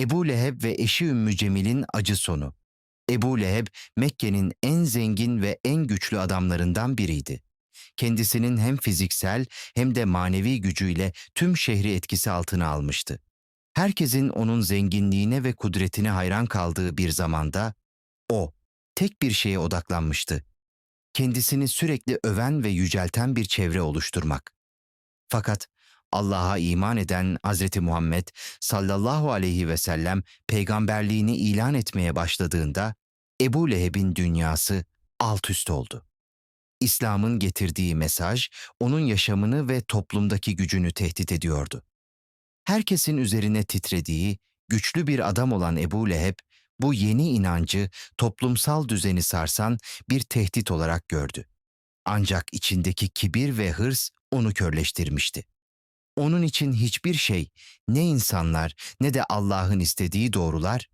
Ebu Leheb ve eşi Ümmü Cemil'in acı sonu. Ebu Leheb, Mekke'nin en zengin ve en güçlü adamlarından biriydi. Kendisinin hem fiziksel hem de manevi gücüyle tüm şehri etkisi altına almıştı. Herkesin onun zenginliğine ve kudretine hayran kaldığı bir zamanda o tek bir şeye odaklanmıştı. Kendisini sürekli öven ve yücelten bir çevre oluşturmak. Fakat Allah'a iman eden Hz. Muhammed sallallahu aleyhi ve sellem peygamberliğini ilan etmeye başladığında Ebu Leheb'in dünyası alt üst oldu. İslam'ın getirdiği mesaj onun yaşamını ve toplumdaki gücünü tehdit ediyordu. Herkesin üzerine titrediği, güçlü bir adam olan Ebu Leheb, bu yeni inancı toplumsal düzeni sarsan bir tehdit olarak gördü. Ancak içindeki kibir ve hırs onu körleştirmişti. Onun için hiçbir şey, ne insanlar ne de Allah'ın istediği doğrular,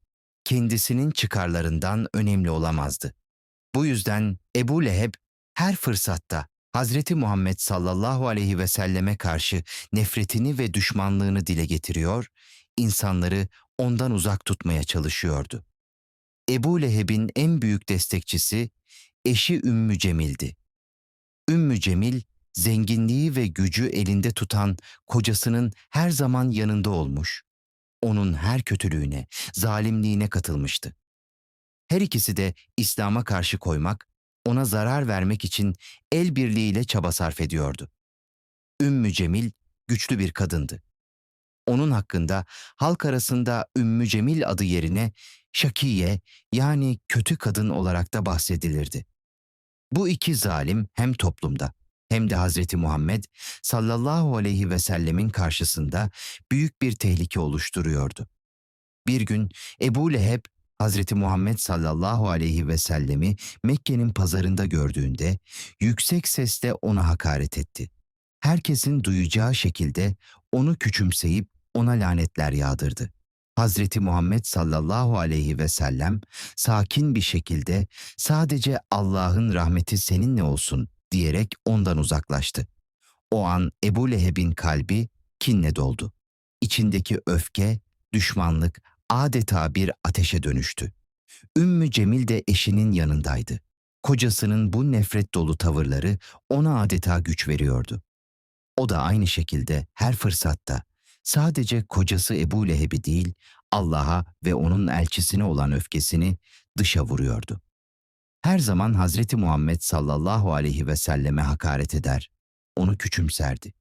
kendisinin çıkarlarından önemli olamazdı. Bu yüzden Ebu Leheb her fırsatta Hazreti Muhammed sallallahu aleyhi ve selleme karşı nefretini ve düşmanlığını dile getiriyor, insanları ondan uzak tutmaya çalışıyordu. Ebu Leheb'in en büyük destekçisi eşi Ümmü Cemil'di. Ümmü Cemil, zenginliği ve gücü elinde tutan kocasının her zaman yanında olmuş, onun her kötülüğüne, zalimliğine katılmıştı. Her ikisi de İslam'a karşı koymak, ona zarar vermek için el birliğiyle çaba sarf ediyordu. Ümmü Cemil güçlü bir kadındı. Onun hakkında halk arasında Ümmü Cemil adı yerine Şakiye yani kötü kadın olarak da bahsedilirdi. Bu iki zalim hem toplumda hem de Hazreti Muhammed sallallahu aleyhi ve sellemin karşısında büyük bir tehlike oluşturuyordu. Bir gün Ebu Leheb Hazreti Muhammed sallallahu aleyhi ve sellemi Mekke'nin pazarında gördüğünde yüksek sesle ona hakaret etti. Herkesin duyacağı şekilde onu küçümseyip ona lanetler yağdırdı. Hazreti Muhammed sallallahu aleyhi ve sellem sakin bir şekilde sadece Allah'ın rahmeti seninle olsun diyerek ondan uzaklaştı. O an Ebu Leheb'in kalbi kinle doldu. İçindeki öfke, düşmanlık adeta bir ateşe dönüştü. Ümmü Cemil de eşinin yanındaydı. Kocasının bu nefret dolu tavırları ona adeta güç veriyordu. O da aynı şekilde her fırsatta sadece kocası Ebu Leheb'i değil, Allah'a ve onun elçisine olan öfkesini dışa vuruyordu. Her zaman Hazreti Muhammed sallallahu aleyhi ve selleme hakaret eder, onu küçümserdi.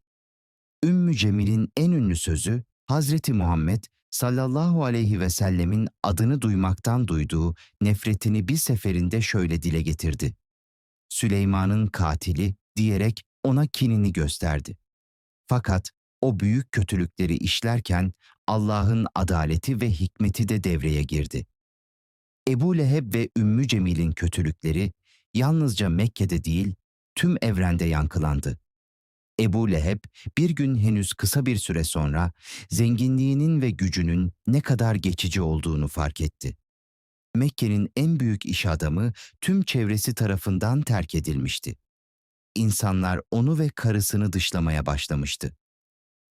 Ümmü Cemil'in en ünlü sözü Hazreti Muhammed sallallahu aleyhi ve sellemin adını duymaktan duyduğu nefretini bir seferinde şöyle dile getirdi. Süleyman'ın katili diyerek ona kinini gösterdi. Fakat o büyük kötülükleri işlerken Allah'ın adaleti ve hikmeti de devreye girdi. Ebu Leheb ve Ümmü Cemil'in kötülükleri yalnızca Mekke'de değil, tüm evrende yankılandı. Ebu Leheb bir gün henüz kısa bir süre sonra zenginliğinin ve gücünün ne kadar geçici olduğunu fark etti. Mekke'nin en büyük iş adamı tüm çevresi tarafından terk edilmişti. İnsanlar onu ve karısını dışlamaya başlamıştı.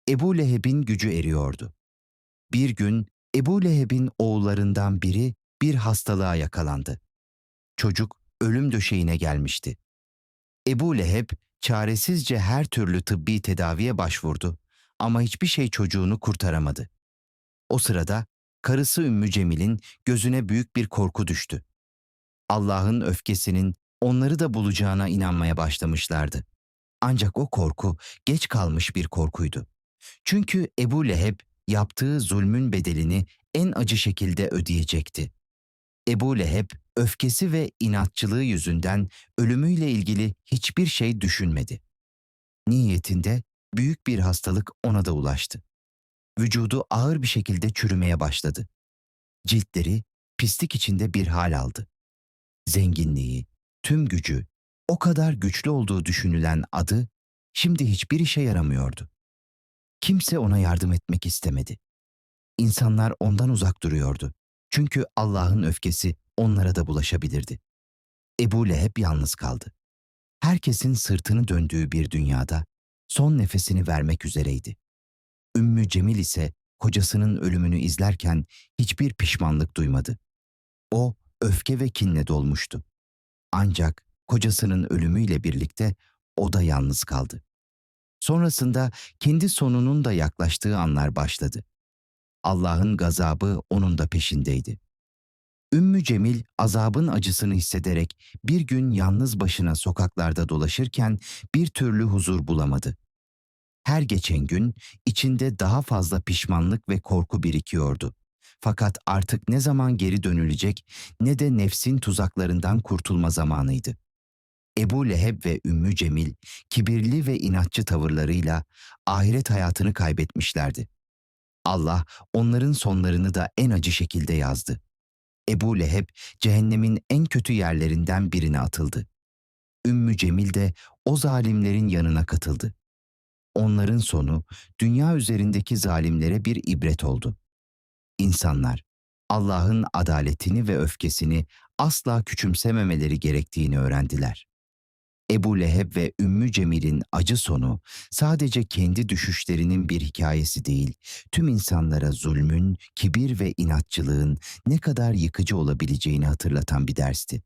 Ebu Leheb'in gücü eriyordu. Bir gün Ebu Leheb'in oğullarından biri bir hastalığa yakalandı. Çocuk ölüm döşeğine gelmişti. Ebu Leheb çaresizce her türlü tıbbi tedaviye başvurdu ama hiçbir şey çocuğunu kurtaramadı. O sırada karısı Ümmü Cemil'in gözüne büyük bir korku düştü. Allah'ın öfkesinin onları da bulacağına inanmaya başlamışlardı. Ancak o korku geç kalmış bir korkuydu. Çünkü Ebu Leheb yaptığı zulmün bedelini en acı şekilde ödeyecekti. Ebu Leheb öfkesi ve inatçılığı yüzünden ölümüyle ilgili hiçbir şey düşünmedi. Niyetinde büyük bir hastalık ona da ulaştı. Vücudu ağır bir şekilde çürümeye başladı. Ciltleri pislik içinde bir hal aldı. Zenginliği, tüm gücü, o kadar güçlü olduğu düşünülen adı şimdi hiçbir işe yaramıyordu. Kimse ona yardım etmek istemedi. İnsanlar ondan uzak duruyordu. Çünkü Allah'ın öfkesi onlara da bulaşabilirdi. Ebu Leheb yalnız kaldı. Herkesin sırtını döndüğü bir dünyada son nefesini vermek üzereydi. Ümmü Cemil ise kocasının ölümünü izlerken hiçbir pişmanlık duymadı. O öfke ve kinle dolmuştu. Ancak kocasının ölümüyle birlikte o da yalnız kaldı. Sonrasında kendi sonunun da yaklaştığı anlar başladı. Allah'ın gazabı onun da peşindeydi. Ümmü Cemil azabın acısını hissederek bir gün yalnız başına sokaklarda dolaşırken bir türlü huzur bulamadı. Her geçen gün içinde daha fazla pişmanlık ve korku birikiyordu. Fakat artık ne zaman geri dönülecek ne de nefsin tuzaklarından kurtulma zamanıydı. Ebu Leheb ve Ümmü Cemil kibirli ve inatçı tavırlarıyla ahiret hayatını kaybetmişlerdi. Allah onların sonlarını da en acı şekilde yazdı. Ebu Leheb cehennemin en kötü yerlerinden birine atıldı. Ümmü Cemil de o zalimlerin yanına katıldı. Onların sonu dünya üzerindeki zalimlere bir ibret oldu. İnsanlar Allah'ın adaletini ve öfkesini asla küçümsememeleri gerektiğini öğrendiler. Ebu Leheb ve Ümmü Cemil'in acı sonu sadece kendi düşüşlerinin bir hikayesi değil, tüm insanlara zulmün, kibir ve inatçılığın ne kadar yıkıcı olabileceğini hatırlatan bir dersti.